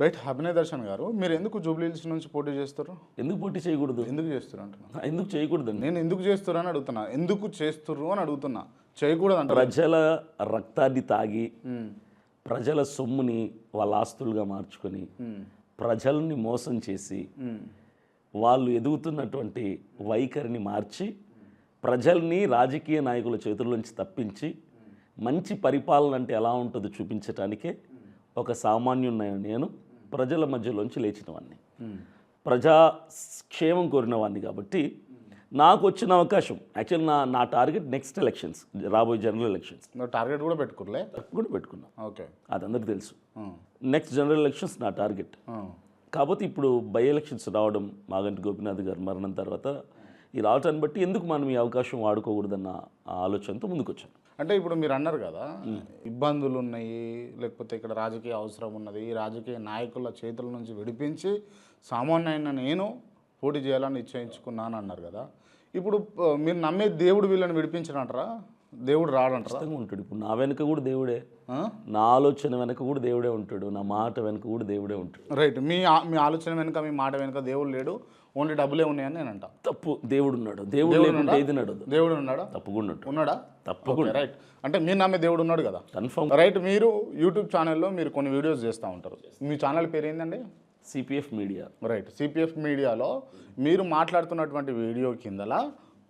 Right Abhinay Darshan గారు మీరు ఎందుకు జూబ్లీహిల్స్ నుంచి పోటీ చేస్తారు? ఎందుకు పోటీ చేయకూడదు? ఎందుకు చేస్తారు అంటున్నా? ఎందుకు చేయకూడదండి? నేను ఎందుకు చేస్తారు అని అడుగుతున్నా. ఎందుకు చేస్తుర్రు అని అడుగుతున్నా. చేయకూడదు అంటారు ప్రజల రక్తాన్ని తాగి ప్రజల సొమ్ముని వాళ్ళ ఆస్తులుగా మార్చుకొని ప్రజల్ని మోసం చేసి వాళ్ళు ఎదుగుతున్నటువంటి వైఖరిని మార్చి ప్రజల్ని రాజకీయ నాయకుల చేతుల్లోంచి తప్పించి మంచి పరిపాలన అంటే ఎలా ఉంటుందో చూపించటానికే ఒక సామాన్యున్న నేను. ప్రజల మధ్యలోంచి లేచినవాడిని ప్రజా క్షేమం కోరినవాడిని కాబట్టి నాకు వచ్చిన అవకాశం యాక్చువల్ నా నా టార్గెట్ నెక్స్ట్ ఎలక్షన్స్ రాబోయే జనరల్ ఎలక్షన్స్. టార్గెట్ కూడా పెట్టుకోలే కూడా పెట్టుకున్నా. ఓకే. అది అందరికీ తెలుసు నెక్స్ట్ జనరల్ ఎలక్షన్స్ నా టార్గెట్. కాకపోతే ఇప్పుడు బై ఎలక్షన్స్ రావడం మాగంటి గోపినాథ్ గారు మరణం తర్వాత ఈ రావటాన్ని బట్టి ఎందుకు మనం ఈ అవకాశం వాడుకోకూడదన్న ఆలోచనతో ముందుకు వచ్చాను అంటే ఇప్పుడు మీరు అన్నారు కదా ఇబ్బందులు ఉన్నాయి లేకపోతే ఇక్కడ రాజకీయ అవసరం ఉన్నది ఈ రాజకీయ నాయకుల చేతుల నుంచి విడిపించి సామాన్యమైన నేను పోటీ చేయాలని నిశ్చయించుకున్నాను అన్నారు కదా. ఇప్పుడు మీరు నమ్మే దేవుడు వీళ్ళని విడిపించడంటారా దేవుడు రాడంటారా? ఉంటాడు. ఇప్పుడు నా వెనక కూడా దేవుడే? నా ఆలోచన వెనక కూడా దేవుడే ఉంటాడు. నా మాట వెనక కూడా దేవుడే ఉంటాడు. రైట్ మీ మీ ఆలోచన వెనుక మీ మాట వెనుక దేవుడు లేడు. ఓన్లీ డబ్బులే ఉన్నాయని నేను అంటా. తప్పు. దేవుడు ఉన్నాడు. దేవుడు లేకుండా ఏది నడదు దేవుడు ఉన్నాడా? తప్పకుండా ఉన్నాడా. తప్పకుండా రైట్ అంటే మీరు నమ్మే దేవుడు ఉన్నాడు కదా? కన్ఫర్మ్ రైట్ మీరు యూట్యూబ్ ఛానల్లో మీరు కొన్ని వీడియోస్ చేస్తూ ఉంటారు. మీ ఛానల్ పేరు ఏంటండి సిపిఎఫ్ మీడియా రైట్ సిపిఎఫ్ మీడియాలో మీరు మాట్లాడుతున్నటువంటి వీడియో కిందల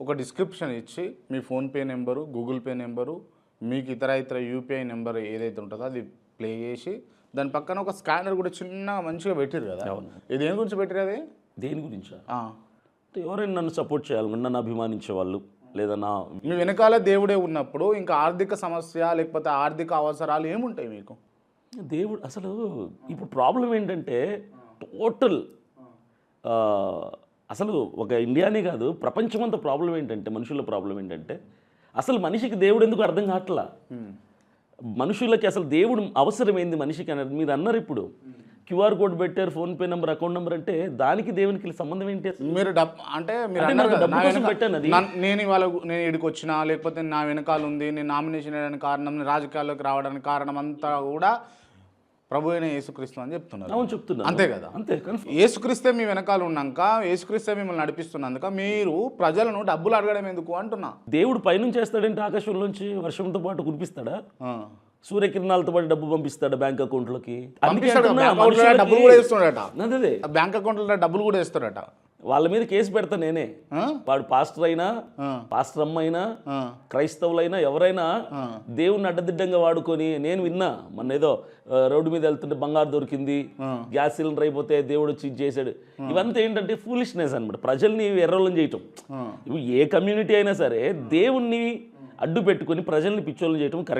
ఒక డిస్క్రిప్షన్ ఇచ్చి మీ PhonePe number Google Pay number మీకు ఇతర ఇతర యూపీఐ నెంబర్ ఏదైతే ఉంటుందో అది ప్లే చేసి దాని పక్కన ఒక స్కానర్ కూడా చిన్న మంచిగా పెట్టారు కదా. ఇది దేని గురించి పెట్టారు అది? దేని గురించా? ఎవరైనా నన్ను సపోర్ట్ చేయాలి నన్ను అభిమానించే వాళ్ళు లేదా నా మీ వెనకాల దేవుడే ఉన్నప్పుడు ఇంకా ఆర్థిక సమస్య లేకపోతే ఆర్థిక అవసరాలు ఏముంటాయి మీకు? దేవుడు అసలు ఇప్పుడు ప్రాబ్లం ఏంటంటే టోటల్ అసలు ఒక ఇండియానే కాదు ప్రపంచమంతా ప్రాబ్లం ఏంటంటే మనుషుల ప్రాబ్లం ఏంటంటే అసలు మనిషికి దేవుడు ఎందుకు అర్థం కావట్లా మనుషులకి అసలు దేవుడు అవసరమైంది మనిషికి అనేది మీరు అన్నారు ఇప్పుడు క్యూఆర్ కోడ్ పెట్టారు ఫోన్పే నెంబర్ అకౌంట్ నెంబర్ అంటే దానికి దేవునికి సంబంధం ఏంటి? మీరు అంటే. నన్- ఇవాళ నేను ఇక్కడికి వచ్చినా లేకపోతే నా వెనకాల ఉంది నేను నామినేషన్ వేయడానికి కారణం నేను రాజకీయాల్లోకి రావడానికి కారణం అంతా కూడా ప్రభు అయిన యేసుక్రీస్తు అని చెప్తున్నారు. అవును చెప్తున్నా అంతే కదా? అంతే కన్ఫర్మ్ యేసుక్రీస్తే మీ వెనకాల ఉన్నాక యేసుక్రీస్తే మిమ్మల్ని నడిపిస్తున్నందుక మీరు ప్రజలను డబ్బులు అడగడం ఎందుకు అంటున్నా? దేవుడు పైనుంచి చేస్తాడంటే ఆకాశంలోంచి? వర్షంతో పాటు కురిపిస్తాడా. సూర్యకిరణాలతో పాటు డబ్బు పంపిస్తాడా బ్యాంక్ అకౌంట్లోకి? డబ్బులు కూడా ఇస్తున్నాడట బ్యాంక్ అకౌంట్లో డబ్బులు కూడా ఇస్తాడట వాళ్ళ మీద కేసు పెడతా నేనే? వాడు పాస్టర్ అయినా. పాస్టర్ అమ్మ అయినా. క్రైస్తవులైనా ఎవరైనా దేవుణ్ణి అడ్డదిడ్డంగా వాడుకొని నేను విన్నా మొన్న ఏదో రోడ్డు మీద వెళ్తుంటే బంగారు దొరికింది గ్యాస్ సిలిండర్ అయిపోతే దేవుడు వచ్చి చేశాడు. ఇవంతా ఏంటంటే ఫూలిష్నెస్ అన్నమాట. ప్రజల్ని ఎర్రలం చేయటం. ఇవి ఏ కమ్యూనిటీ అయినా సరే దేవుణ్ణి అడ్డు పెట్టుకొని ప్రజల్ని పిచ్చోళ్ళని చేయటం కరెక్ట్.